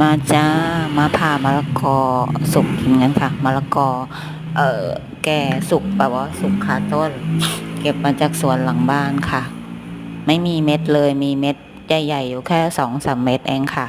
มาจ้ามาผ่ามะละกอสุกกินกันค่ะมะละกอ เอ่อแก่สุกแบบว่าสุกคาต้น เก็บมาจากสวนหลังบ้านค่ะ ไม่มีเม็ดเลยมีเม็ดใหญ่ๆอยู่แค่สองสามเม็ดเองค่ะ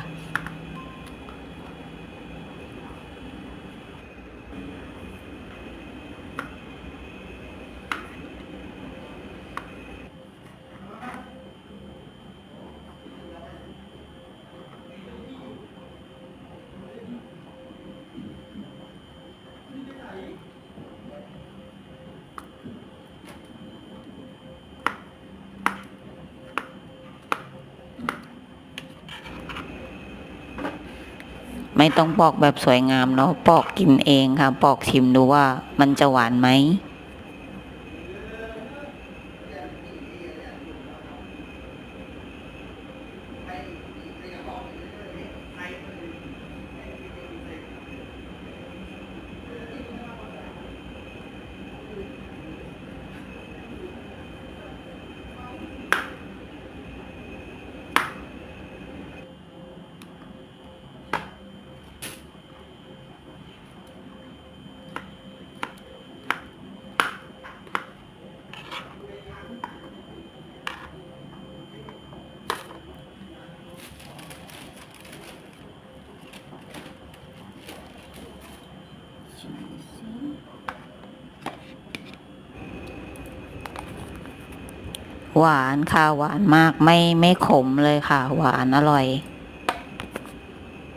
ไม่ต้องปอกแบบสวยงามเนาะปอกกินเองค่ะ ปอกชิมดูว่ามันจะหวานไหม หวานค่ะหวานมากไม่ไม่ขมเลยค่ะ หวานอร่อย